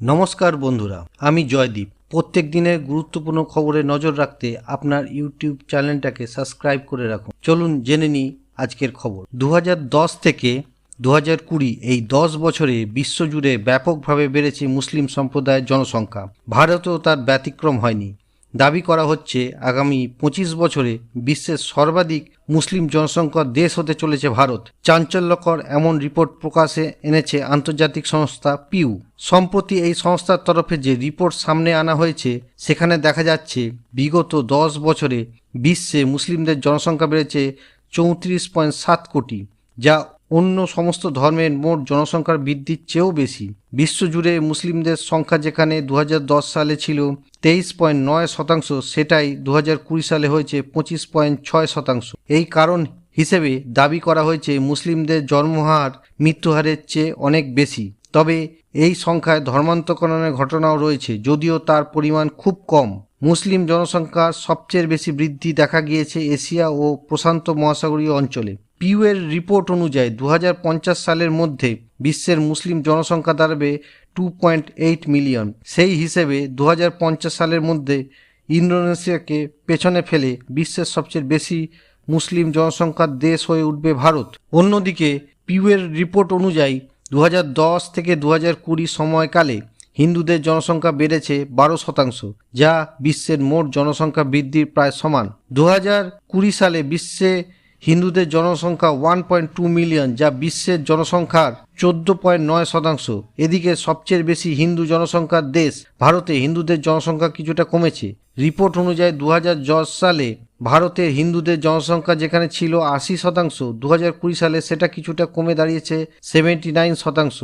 নমস্কার বন্ধুরা, আমি জয়দীপ। প্রত্যেক দিনের গুরুত্বপূর্ণ খবরে নজর রাখতে আপনার ইউটিউব চ্যানেলটাকে সাবস্ক্রাইব করে রাখুন। চলুন জেনে নিই আজকের খবর। দু হাজার দশ থেকে দু কুড়ি এই দশ বছরে বিশ্বজুড়ে ব্যাপকভাবে বেড়েছে মুসলিম সম্প্রদায়ের জনসংখ্যা। ভারতেও তার ব্যতিক্রম হয়নি। দাবি করা হচ্ছে আগামী পঁচিশ বছরে বিশ্বের সর্বাধিক মুসলিম জনসংখ্যার দেশ হতে চলেছে ভারত। চাঞ্চল্যকর এমন রিপোর্ট প্রকাশে এনেছে আন্তর্জাতিক সংস্থা পিউ। সম্প্রতি এই সংস্থার তরফে যে রিপোর্ট সামনে আনা হয়েছে, সেখানে দেখা যাচ্ছে বিগত দশ বছরে বিশ্বে মুসলিমদের জনসংখ্যা বেড়েছে চৌত্রিশ পয়েন্ট সাত কোটি, যা অন্য সমস্ত ধর্মের মোট জনসংখ্যার বৃদ্ধির চেয়েও বেশি। বিশ্বজুড়ে মুসলিমদের সংখ্যা যেখানে দু হাজার দশ সালে ছিল তেইশ পয়েন্ট নয় শতাংশ, সেটাই দু সালে হয়েছে পঁচিশ পয়েন্ট ছয় শতাংশ। এই কারণ হিসেবে দাবি করা হয়েছে মুসলিমদের জন্মহার মৃত্যুহারের চেয়ে অনেক বেশি। তবে এই সংখ্যায় ধর্মান্তকরণের ঘটনাও রয়েছে, যদিও তার পরিমাণ খুব কম। মুসলিম জনসংখ্যার সবচেয়ে বেশি বৃদ্ধি দেখা গিয়েছে এশিয়া ও প্রশান্ত মহাসাগরীয় অঞ্চলে। পিউ এর রিপোর্ট অনুযায়ী দু হাজার পঞ্চাশ সালের মধ্যে বিশ্বের মুসলিম জনসংখ্যা দাঁড়াবে টু পয়েন্ট এইট মিলিয়ন। সেই হিসেবে দু হাজার পঞ্চাশ সালের মধ্যে ইন্দোনেশিয়াকে পেছনে ফেলে বিশ্বের সবচেয়ে বেশি মুসলিম জনসংখ্যার দেশ হয়ে উঠবে ভারত। অন্যদিকে, পিউয়ের রিপোর্ট অনুযায়ী দু হাজার দশ থেকে দু কুড়ি সময়কালে হিন্দুদের জনসংখ্যা বেড়েছে বারো শতাংশ, যা বিশ্বের মোট জনসংখ্যা বৃদ্ধির প্রায় সমান। দু সালে বিশ্বে হিন্দুদের জনসংখ্যা ওয়ান পয়েন্ট টু মিলিয়ন যা বিশ্বের জনসংখ্যার চোদ্দ পয়েন্ট নয় শতাংশ। এদিকে সবচেয়ে বেশি হিন্দু জনসংখ্যার দেশ ভারতে। হিন্দুদের জনসংখ্যা কিছুটা কমেছে। রিপোর্ট অনুযায়ী দু হাজার দশ সালে ভারতে হিন্দুদের জনসংখ্যা যেখানে ছিল আশি শতাংশ দু সালে সেটা কিছুটা কমে দাঁড়িয়েছে সেভেন্টি নাইন শতাংশ।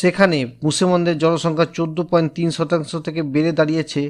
সেখানে মুসলমানদের জনসংখ্যা চোদ্দ পয়েন্ট তিন শতাংশ থেকে বেড়ে দাঁড়িয়েছে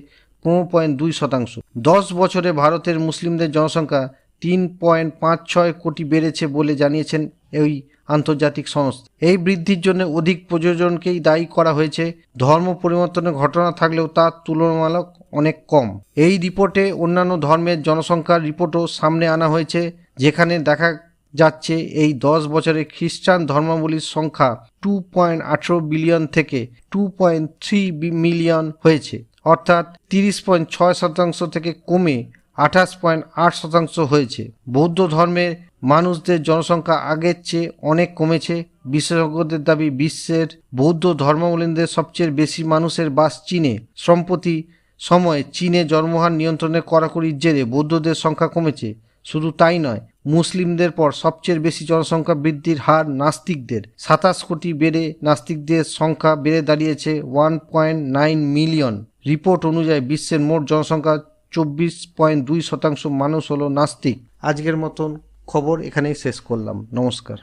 পনেরো পয়েন্ট দুই শতাংশ। দশ বছরে ভারতের মুসলিমদের জনসংখ্যা তিন পয়েন্ট পাঁচ ছয় কোটি বেড়েছে বলে জানিয়েছেন এই আন্তর্জাতিক সংস্থা। এই বৃদ্ধির জন্য অধিক প্রযোজনকেই দায়ী করা হয়েছে। ধর্ম পরিবর্তনের ঘটনা থাকলেও তার তুলনামূলক অনেক কম। এই রিপোর্টে অন্যান্য ধর্মের জনসংখ্যার রিপোর্টও সামনে আনা হয়েছে, যেখানে দেখা যাচ্ছে এই দশ বছরে খ্রিস্টান ধর্মাবলীর সংখ্যা টু পয়েন্ট আঠেরো বিলিয়ন থেকে টু পয়েন্ট থ্রি মিলিয়ন হয়েছে। অর্থাৎ তিরিশ পয়েন্ট ছয় শতাংশ থেকে কমে আঠাশ পয়েন্ট আট শতাংশ হয়েছে। বৌদ্ধ ধর্মের মানুষদের জনসংখ্যা আগের চেয়ে অনেক কমেছে। বিশেষজ্ঞদের দাবি, বিশ্বের বৌদ্ধ ধর্মাবলম্বীদের সবচেয়ে বেশি মানুষের বাস চীনে। সম্প্রতি সময়ে চীনে জন্মহার নিয়ন্ত্রণের কড়াকড়ির জেরে বৌদ্ধদের সংখ্যা কমেছে। শুধু তাই নয়, মুসলিমদের পর সবচেয়ে বেশি জনসংখ্যা বৃদ্ধির হার নাস্তিকদের। সাতাশ কোটি বেড়ে নাস্তিকদের সংখ্যা বেড়ে দাঁড়িয়েছে one point nine million. Report অনুযায়ী বিশ্বের মোট জনসংখ্যা চব্বিশ পয়েন্ট দুই শতাংশ মানুষ হলো নাস্তিক। আজকের মতন খবর এখানেই শেষ করলাম। নমস্কার।